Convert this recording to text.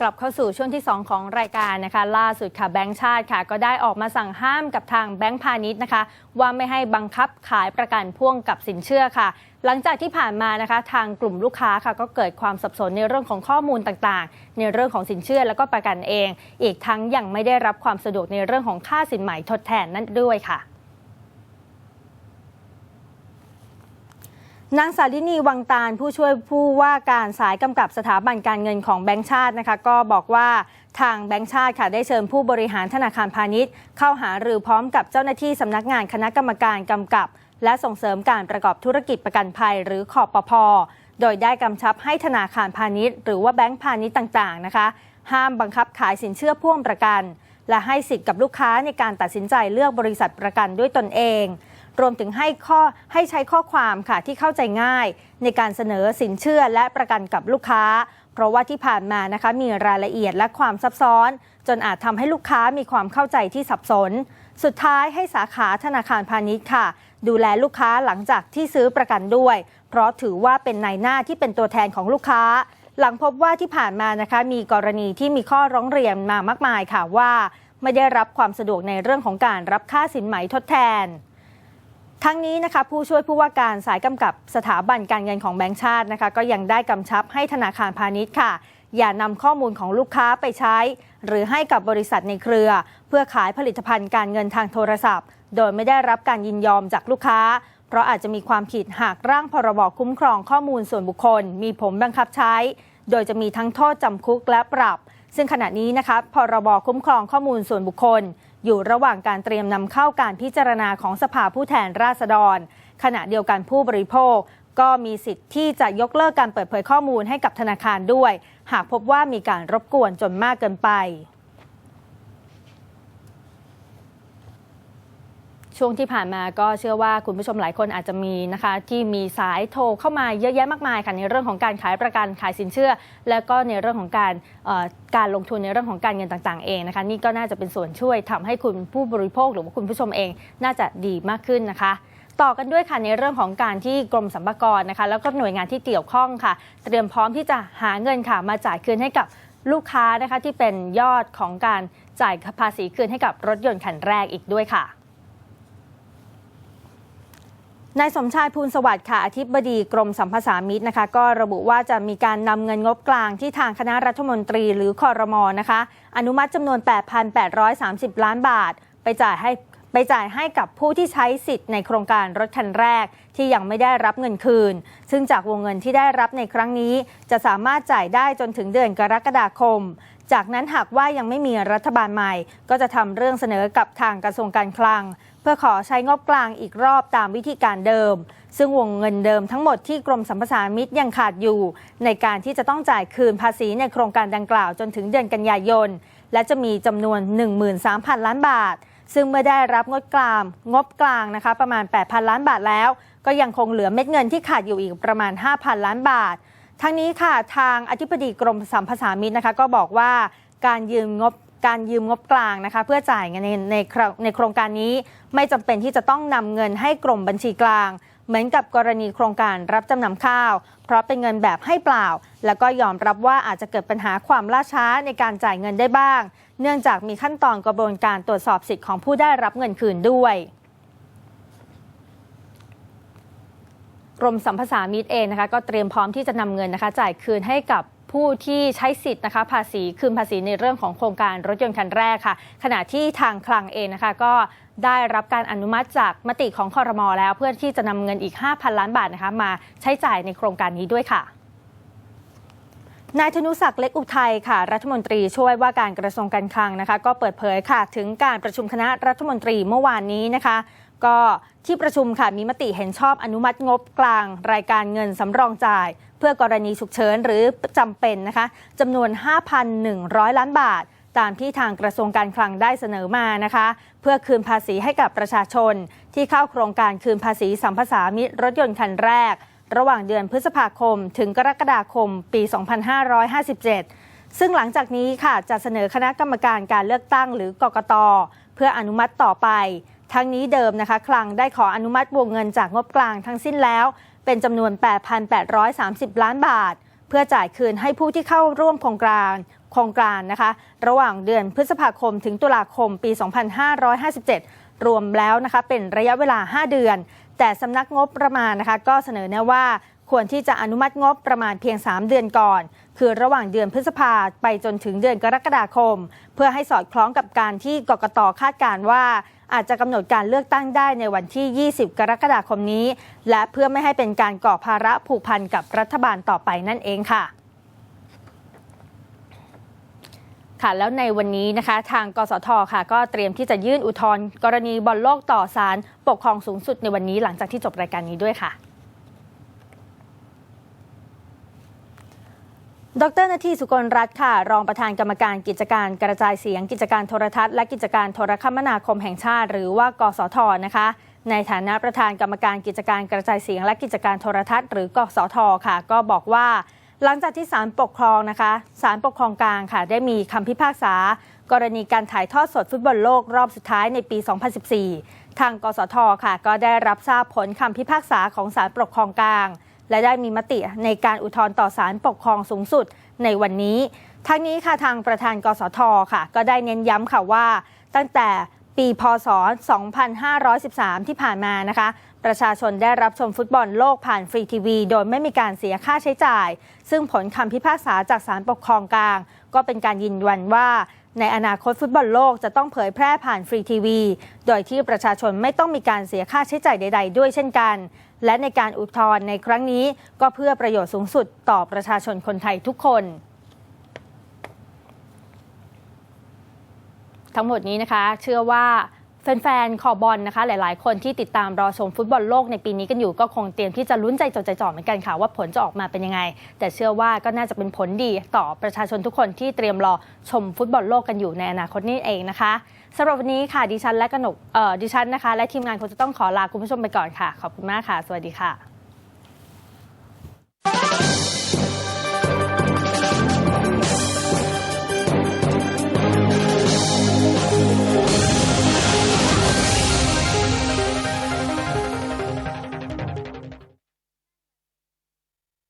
กลับเข้าสู่ช่วงที่ 2 ของรายการนะคะล่าสุดค่ะแบงก์ชาติค่ะ ก็ได้ออกมาสั่งห้ามกับทางแบงก์พาณิชย์นะคะ ว่าไม่ให้บังคับขายประกันพ่วงกับสินเชื่อค่ะ หลังจากที่ผ่านมานะคะ ทางกลุ่มลูกค้าค่ะ ก็เกิดความสับสนในเรื่องของข้อมูลต่างๆ ในเรื่องของสินเชื่อแล้วก็ประกันเอง อีกทั้งยังไม่ได้รับความสะดวกในเรื่องของค่าสินใหม่ทดแทนนั่นด้วยค่ะ นางสาลินีวังตาลผู้ช่วยผู้ว่าการสายกำกับสถาบันการเงินของแบงก์ชาตินะคะ ก็บอกว่าทางแบงก์ชาติค่ะได้เชิญผู้บริหารธนาคารพาณิชย์ เข้าหารือพร้อมกับเจ้าหน้าที่สำนักงานคณะกรรมการกำกับ และส่งเสริมการประกอบธุรกิจประกันภัยหรือขอปพโดยได้กำชับให้ธนาคารพาณิชย์ หรือว่าแบงก์พาณิชย์ต่างๆนะคะ ห้ามบังคับขายสินเชื่อพ่วงประกัน และให้สิทธิ์กับลูกค้าในการตัดสินใจเลือกบริษัทประกันด้วยตนเอง รวมถึงให้ข้อให้ใช้ข้อความค่ะที่เข้าใจง่าย ในการเสนอสินเชื่อและประกันกับลูกค้า เพราะว่าที่ผ่านมานะคะมีรายละเอียดและความซับซ้อน จนอาจทำให้ลูกค้ามีความเข้าใจที่สับสน สุดท้ายให้สาขาธนาคารพาณิชย์ค่ะ ดูแลลูกค้าหลังจากที่ซื้อประกันด้วย เพราะถือว่าเป็นนายหน้าที่เป็นตัวแทนของลูกค้าหลังพบว่าที่ผ่านมานะคะมีกรณีที่มีข้อร้องเรียนมามากมายค่ะว่า ไม่ได้รับความสะดวกในเรื่องของการรับค่าสินไหมทดแทน ทั้งนี้นะคะผู้ช่วยผู้ว่าการสายกำกับสถาบันการเงินของแบงก์ชาตินะคะก็ยังได้กำชับให้ธนาคารพาณิชย์ค่ะ อย่านำข้อมูลของลูกค้าไปใช้ หรือให้กับบริษัทในเครือ เพื่อขายผลิตภัณฑ์การเงินทางโทรศัพท์ โดยไม่ได้รับการยินยอมจากลูกค้า เพราะอาจจะมีความผิดหากร่างพรบคุ้มครองข้อมูลส่วนบุคคล มีผลบังคับใช้ โดยจะมีทั้งโทษจำคุกและปรับ ซึ่งขณะนี้นะคะพรบคุ้มครองข้อมูลส่วนบุคคล อยู่ระหว่างการเตรียมนำเข้าการพิจารณาของสภาผู้แทนราษฎร ขณะเดียวกันผู้บริโภค ก็มีสิทธิ์ที่จะยกเลิกการเปิดเผยข้อมูลให้กับธนาคารด้วย หากพบว่ามีการรบกวนจนมากเกินไป ช่วงที่ผ่านมาก็เชื่อว่าคุณผู้ชมหลายคนอาจจะมีนะคะ ที่มีสายโทรเข้ามาเยอะแยะมากมายค่ะในเรื่องของการขายประกันขายสินเชื่อ แล้วก็ในเรื่องของการการลงทุนในเรื่องของการเงินต่างๆเองนะคะนี่ก็น่าจะเป็นส่วนช่วยทำให้คุณผู้บริโภคหรือว่าคุณผู้ชมเอง น่าจะดีมากขึ้นนะคะต่อกันด้วยค่ะในเรื่องของการที่กรมสรรพากรนะคะ แล้วก็หน่วยงานที่เกี่ยวข้องค่ะ เตรียมพร้อมที่จะหาเงินค่ะ มาจ่ายคืนให้กับลูกค้านะคะ ที่เป็นยอดของการจ่ายภาษีคืนให้กับรถยนต์คันแรกอีกด้วยค่ะ นายสมชายภูลสวัสดิ์ค่ะอธิบดีกรมสัมภาษามิตรนะคะ ก็ระบุว่าจะมีการนำเงินงบกลางที่ทางคณะรัฐมนตรีหรือคอรมอนะคะ อนุมัติจำนวน 8,830 ล้านบาท ไปจ่ายให้ไปจ่ายให้กับผู้ที่ใช้สิทธิ์ในโครงการรถคันแรกที่ยังไม่ได้รับเงินคืน ซึ่งจากวงเงินที่ได้รับในครั้งนี้ จะสามารถจ่ายได้จนถึงเดือนกรกฎาคม จากนั้นหากว่ายังไม่มีรัฐบาลใหม่ ก็จะทำเรื่องเสนอกับทางกระทรวงการคลัง เพื่อขอใช้งบกลางอีกรอบตามวิธีการเดิม ซึ่งวงเงินเดิมทั้งหมดที่กรมสัมปทานมิตรยังขาดอยู่ ในการที่จะต้องจ่ายคืนภาษีในโครงการดังกล่าวจนถึงเดือนกันยายน และจะมีจำนวน 13,000 ล้านบาท ซึ่งเมื่อได้รับงบกลางงบกลางนะคะ ประมาณ 8,000 ล้านบาทแล้ว ก็ยังคงเหลือเม็ดเงินที่ขาดอยู่อีกประมาณ 5,000 ล้านบาททั้งนี้ค่ะทางอธิบดีกรมสัมปทานมิตรนะคะ ก็บอกว่าการยืมงบ การยืมงบกลางนะคะ เพื่อจ่ายเงินในในโครงในโครงการนี้ ไม่จำเป็นที่จะต้องนำเงินให้กรมบัญชีกลาง เหมือนกับกรณีโครงการรับจำนำข้าว เพราะเป็นเงินแบบให้เปล่า แล้วก็ยอมรับว่าอาจจะเกิดปัญหาความล่าช้าในการจ่ายเงินได้บ้าง เนื่องจากมีขั้นตอนกระบวนการตรวจสอบสิทธิ์ของผู้ได้รับเงินคืนด้วยกรมสัมภาษามิตรเองนะคะก็เตรียมพร้อมที่จะนำเงินนะคะจ่ายคืนให้กับ ผู้ที่ใช้สิทธิ์นะคะภาษีคืนภาษีในเรื่องของโครงการรถยนต์คันแรกค่ะ ขณะที่ทางคลังเองนะคะก็ได้รับการอนุมัติจากมติของคอรมอแล้ว เพื่อที่จะนำเงินอีก 5,000 ล้านบาทนะคะมาใช้จ่ายในโครงการนี้ด้วยค่ะ นายธนุศักดิ์เล็กอุทัยค่ะ รัฐมนตรีช่วยว่าการกระทรวงการคลังนะคะ ก็เปิดเผยค่ะถึงการประชุมคณะรัฐมนตรีเมื่อวานนี้นะคะ ก็ที่ประชุมค่ะมีมติเห็นชอบอนุมัติงบกลาง รายการเงินสำรองจ่าย เพื่อกรณีฉุกเฉินหรือจำเป็นนะคะจำนวน 5,100 ล้านบาท ตามที่ทางกระทรวงการคลังได้เสนอมานะคะ เพื่อคืนภาษีให้กับประชาชน ที่เข้าโครงการคืนภาษีสัมภาษามิตรรถยนต์คันแรก ระหว่างเดือนพฤษภาคม ถึงกรกฎาคม ปี 2557 ซึ่งหลังจากนี้ค่ะจะเสนอคณะกรรมการการเลือกตั้งหรือกกต เพื่ออนุมัติต่อไป ทั้งนี้เดิมนะคะ คลังได้ขออนุมัติวงเงินจากงบกลางทั้งสิ้นแล้ว เป็นจำนวน 8,830 ล้านบาท เพื่อจ่ายคืนให้ผู้ที่เข้าร่วมโครงการโครงการนะคะ ระหว่างเดือนพฤษภาคมถึงตุลาคมปี 2557 รวมแล้วนะคะเป็นระยะเวลา 5 เดือน แต่สำนักงบประมาณนะคะก็เสนอแนะว่าควรที่จะอนุมัติงบประมาณเพียง 3 เดือนก่อน คือระหว่างเดือนพฤษภาไปจนถึงเดือนกรกฎาคม เพื่อให้สอดคล้องกับการที่กกตคาดการว่า อาจจะกำหนดการเลือกตั้งได้ในวันที่ 20 กรกฎาคมนี้ และเพื่อไม่ให้เป็นการก่อภาระผูกพันกับรัฐบาลต่อไปนั่นเองค่ะ ค่ะแล้วในวันนี้นะคะ ทางกสทค่ะ ก็เตรียมที่จะยื่นอุทธรณ์กรณีบอลโลกต่อศาลปกครองสูงสุดในวันนี้หลังจากที่จบรายการนี้ด้วยค่ะดรนาทีสุกลรัตน์ค่ะ รองประธานกรรมการกิจการกระจายเสียง กิจการโทรทัศน์และกิจการโทรคมนาคมแห่งชาติ หรือว่ากสทนะคะ ในฐานะประธานกรรมการกิจการกระจายเสียง และกิจการโทรทัศน์ หรือกสทค่ะ ก็บอกว่า หลังจากที่ศาลปกครองนะคะศาลปกครองกลางค่ะ ได้มีคำพิพากษา กรณีการถ่ายทอดสดฟุตบอลโลกรอบสุดท้ายในปี 2014 ทางกสทค่ะ ก็ได้รับทราบผลคำพิพากษาของศาลปกครองกลาง และได้มีมติในการอุทธรณ์ต่อศาลปกครองสูงสุดในวันนี้ ทั้งนี้ค่ะทางประธานกสทค่ะ ก็ได้เน้นย้ำค่ะว่า ตั้งแต่ปีพศ 2513 ที่ผ่านมานะคะ ประชาชนได้รับชมฟุตบอลโลกผ่านฟรีทีวี โดยไม่มีการเสียค่าใช้จ่าย ซึ่งผลคำพิพากษาจากศาลปกครองกลาง ก็เป็นการยืนยันว่า ในอนาคตฟุตบอลโลกจะต้องเผยแพร่ผ่านฟรีทีวี โดยที่ประชาชนไม่ต้องมีการเสียค่าใช้จ่ายใด ๆ ด้วยเช่นกัน และในการอุทธรณ์ในครั้งนี้ ก็เพื่อประโยชน์สูงสุดต่อประชาชนคนไทยทุกคน ทั้งหมดนี้นะคะ เชื่อว่า แฟนๆ คอบอลนะคะ หลายๆ คนที่ติดตามรอชมฟุตบอลโลกในปีนี้กันอยู่ก็คงเตรียมที่จะลุ้นใจจดใจจ่อเหมือนกันค่ะ ว่าผลจะออกมาเป็นยังไง แต่เชื่อว่าก็น่าจะเป็นผลดีต่อประชาชนทุกคนที่เตรียมรอชมฟุตบอลโลกกันอยู่ในอนาคตนี่เองนะคะสำหรับวันนี้ค่ะดิฉันและกนกเอ่อดิฉันนะคะ และทีมงานคงจะต้องขอลาคุณผู้ชมไปก่อนค่ะ ขอบคุณมากค่ะ สวัสดีค่ะ